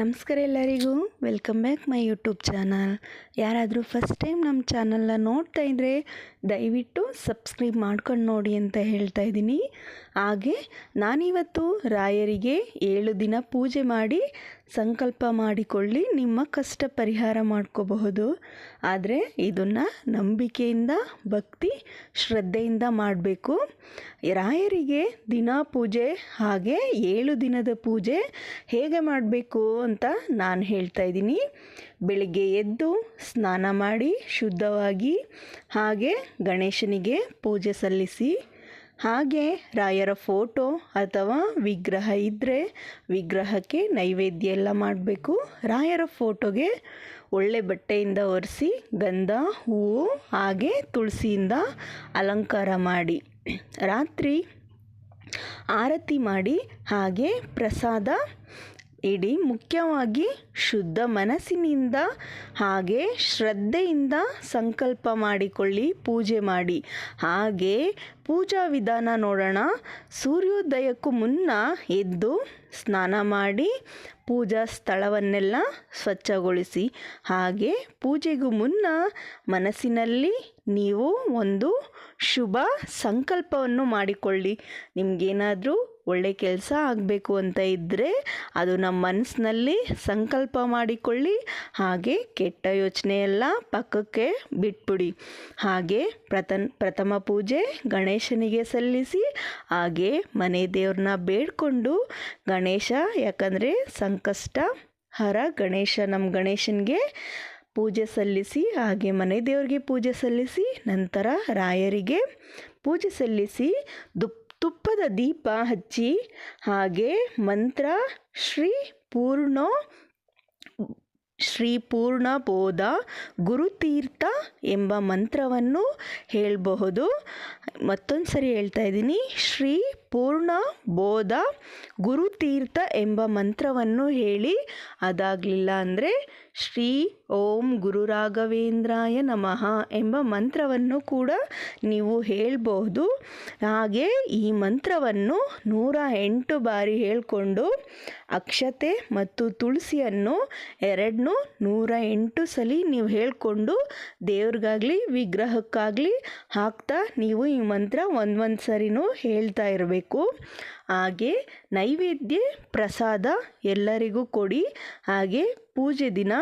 ನಮಸ್ಕಾರ ಎಲ್ಲರಿಗೂ. Welcome back my YouTube channel ಯಾರಾದರೂ ಫಸ್ಟ್ ಟೈಮ್ ನಮ್ಮ ಚಾನಲ್ನ ನೋಡ್ತಾ ಇದ್ದರೆ ದಯವಿಟ್ಟು ಸಬ್ಸ್ಕ್ರೈಬ್ ಮಾಡ್ಕೊಂಡು ನೋಡಿ ಅಂತ ಹೇಳ್ತಾ ಇದ್ದೀನಿ. ಹಾಗೆ ನಾನಿವತ್ತು ರಾಯರಿಗೆ ಏಳು ದಿನ ಪೂಜೆ ಮಾಡಿ ಸಂಕಲ್ಪ ಮಾಡಿಕೊಳ್ಳಿ, ನಿಮ್ಮ ಕಷ್ಟ ಪರಿಹಾರ ಮಾಡ್ಕೋಬಹುದು. ಆದರೆ ಇದನ್ನು ನಂಬಿಕೆಯಿಂದ, ಭಕ್ತಿ, ಶ್ರದ್ಧೆಯಿಂದ ಮಾಡಬೇಕು. ರಾಯರಿಗೆ ದಿನ ಪೂಜೆ ಹಾಗೆ ಏಳು ದಿನದ ಪೂಜೆ ಹೇಗೆ ಮಾಡಬೇಕು ಅಂತ ನಾನು ಹೇಳ್ತಾ ಇದ್ದೀನಿ. ಬೆಳಿಗ್ಗೆ ಎದ್ದು ಸ್ನಾನ ಮಾಡಿ ಶುದ್ಧವಾಗಿ ಹಾಗೆ ಗಣೇಶನಿಗೆ ಪೂಜೆ ಸಲ್ಲಿಸಿ, ಹಾಗೆ ರಾಯರ ಫೋಟೋ ಅಥವಾ ವಿಗ್ರಹ ಇದ್ದರೆ ವಿಗ್ರಹಕ್ಕೆ ನೈವೇದ್ಯ ಎಲ್ಲ ಮಾಡಬೇಕು. ರಾಯರ ಫೋಟೋಗೆ ಒಳ್ಳೆ ಬಟ್ಟೆಯಿಂದ ಒರೆಸಿ, ಗಂಧ, ಹೂವು, ಹಾಗೆ ತುಳಸಿಯಿಂದ ಅಲಂಕಾರ ಮಾಡಿ, ರಾತ್ರಿ ಆರತಿ ಮಾಡಿ ಹಾಗೆ ಪ್ರಸಾದ ಇಡಿ ಮುಖ್ಯವಾಗಿ ಶುದ್ಧ ಮನಸ್ಸಿನಿಂದ ಹಾಗೆ ಶ್ರದ್ಧೆಯಿಂದ ಸಂಕಲ್ಪ ಮಾಡಿಕೊಳ್ಳಿ, ಪೂಜೆ ಮಾಡಿ. ಹಾಗೆ ಪೂಜಾ ವಿಧಾನ ನೋಡೋಣ. ಸೂರ್ಯೋದಯಕ್ಕೂ ಮುನ್ನ ಎದ್ದು ಸ್ನಾನ ಮಾಡಿ, ಪೂಜಾ ಸ್ಥಳವನ್ನೆಲ್ಲ ಸ್ವಚ್ಛಗೊಳಿಸಿ. ಹಾಗೆ ಪೂಜೆಗೂ ಮುನ್ನ ಮನಸ್ಸಿನಲ್ಲಿ ನೀವು ಒಂದು ಶುಭ ಸಂಕಲ್ಪವನ್ನು ಮಾಡಿಕೊಳ್ಳಿ. ನಿಮಗೇನಾದರೂ ಒಳ್ಳೆ ಕೆಲಸ ಆಗಬೇಕು ಅಂತ ಇದ್ದರೆ ಅದು ನಮ್ಮ ಮನಸ್ಸಿನಲ್ಲಿ ಸಂಕಲ್ಪ ಮಾಡಿಕೊಳ್ಳಿ, ಹಾಗೆ ಕೆಟ್ಟ ಯೋಚನೆ ಎಲ್ಲ ಪಕ್ಕಕ್ಕೆ ಬಿಟ್ಬಿಡಿ. ಹಾಗೆ ಪ್ರಥಮ ಪ್ರಥಮ ಪೂಜೆ ಗಣೇಶನಿಗೆ ಸಲ್ಲಿಸಿ, ಹಾಗೆ ಮನೆ ದೇವ್ರನ್ನ ಬೇಡಿಕೊಂಡು ಗಣೇಶ, ಯಾಕಂದರೆ ಸಂಕಷ್ಟ, ಹರ ಗಣೇಶ ನಮ್ಮ ಗಣೇಶನಿಗೆ ಪೂಜೆ ಸಲ್ಲಿಸಿ, ಹಾಗೆ ಮನೆ ದೇವರಿಗೆ ಪೂಜೆ ಸಲ್ಲಿಸಿ, ನಂತರ ರಾಯರಿಗೆ ಪೂಜೆ ಸಲ್ಲಿಸಿ, ದುಪ್ ತುಪ್ಪದ ದೀಪ ಹಚ್ಚಿ ಹಾಗೆ ಮಂತ್ರ ಶ್ರೀ ಪೂರ್ಣೋ ಶ್ರೀ ಪೂರ್ಣ ಬೋಧ ಗುರುತೀರ್ಥ ಎಂಬ ಮಂತ್ರವನ್ನು ಹೇಳಬಹುದು. ಮತ್ತೊಂದು ಸರಿ ಹೇಳ್ತಾ ಇದ್ದೀನಿ. ಶ್ರೀ ಪೂರ್ಣ, ಬೋಧ, ಗುರುತೀರ್ಥ ಎಂಬ ಮಂತ್ರವನ್ನು ಹೇಳಿ ಅದಾಗಲಿಲ್ಲ ಅಂದರೆ ಶ್ರೀ ಓಂ ಗುರು ರಾಘವೇಂದ್ರಾಯ ನಮಃ ಎಂಬ ಮಂತ್ರವನ್ನು ಕೂಡ ನೀವು ಹೇಳಬಹುದು. ಹಾಗೆ ಈ ಮಂತ್ರವನ್ನು ನೂರ ಎಂಟು ಬಾರಿ ಹೇಳಿಕೊಂಡು ಅಕ್ಷತೆ ಮತ್ತು ತುಳಸಿಯನ್ನು ಎರಡನ್ನೂ ನೂರ ಎಂಟು ಸಲ ನೀವು ಹೇಳಿಕೊಂಡು ದೇವ್ರಿಗಾಗಲಿ, ವಿಗ್ರಹಕ್ಕಾಗಲಿ ಹಾಕ್ತಾ ನೀವು ಈ ಮಂತ್ರ ಒಂದೊಂದು ಒಂದು ಸರಿನೂ ಹೇಳ್ತಾ ಇರಬೇಕು. ಹಾಗೆ ನೈವೇದ್ಯ ಪ್ರಸಾದ ಎಲ್ಲರಿಗೂ ಕೊಡಿ. ಹಾಗೆ ಪೂಜೆ ದಿನ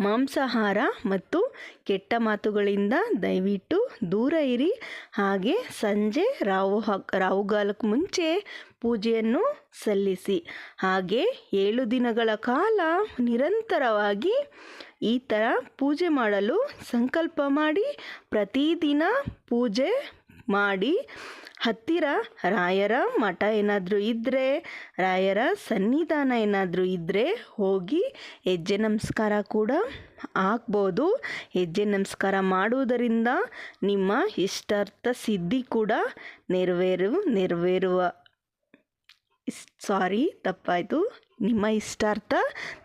ಮಾಂಸಾಹಾರ ಮತ್ತು ಕೆಟ್ಟ ಮಾತುಗಳಿಂದ ದಯವಿಟ್ಟು ದೂರ ಇರಿ. ಹಾಗೆ ಸಂಜೆ ರಾವು ರಾವುಗಾಲಕ್ಕೆ ಮುಂಚೆ ಪೂಜೆಯನ್ನು ಸಲ್ಲಿಸಿ. ಹಾಗೆ ಏಳು ದಿನಗಳ ಕಾಲ ನಿರಂತರವಾಗಿ ಈ ಥರ ಪೂಜೆ ಮಾಡಲು ಸಂಕಲ್ಪ ಮಾಡಿ. ಪ್ರತಿದಿನ ಪೂಜೆ ಮಾಡಿ ಹತ್ತಿರ ರಾಯರ ಮಠ ಏನಾದರೂ ಇದ್ದರೆ ರಾಯರ ಸನ್ನಿಧಾನ ಏನಾದರೂ ಇದ್ದರೆ ಹೋಗಿ ಹೆಜ್ಜೆ ನಮಸ್ಕಾರ ಕೂಡ ಆಗ್ಬೋದು ಹೆಜ್ಜೆ ನಮಸ್ಕಾರ ಮಾಡುವುದರಿಂದ ನಿಮ್ಮ ಇಷ್ಟಾರ್ಥ ಸಿದ್ಧಿ ಕೂಡ ನೆರವೇರು, ನೆರವೇರುವ ಸಾರಿ, ತಪ್ಪಾಯಿತು. ನಿಮ್ಮ ಇಷ್ಟಾರ್ಥ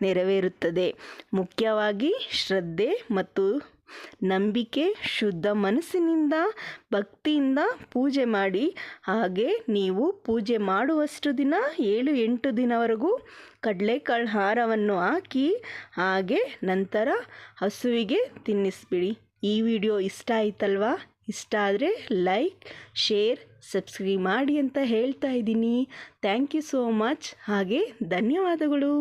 ನೆರವೇರುತ್ತದೆ. ಮುಖ್ಯವಾಗಿ ಶ್ರದ್ಧೆ ಮತ್ತು ನಂಬಿಕೆ, ಶುದ್ಧ ಮನಸ್ಸಿನಿಂದ, ಭಕ್ತಿಯಿಂದ ಪೂಜೆ ಮಾಡಿ. ಹಾಗೆ ನೀವು ಪೂಜೆ ಮಾಡುವಷ್ಟು ದಿನ, ಏಳು ಎಂಟು ದಿನವರೆಗೂ ಕಡಲೆಕಾಳು ಹಾರವನ್ನು ಹಾಕಿ, ಹಾಗೆ ನಂತರ ಹಸುವಿಗೆ ತಿನ್ನಿಸ್ಬಿಡಿ. ಈ ವಿಡಿಯೋ ಇಷ್ಟ ಆಯ್ತಲ್ವಾ? ಇಷ್ಟ ಆದರೆ ಲೈಕ್, ಶೇರ್, ಸಬ್ಸ್ಕ್ರೈಬ್ ಮಾಡಿ ಅಂತ ಹೇಳ್ತಾ ಇದ್ದೀನಿ. Thank you so much. ಹಾಗೆ ಧನ್ಯವಾದಗಳು.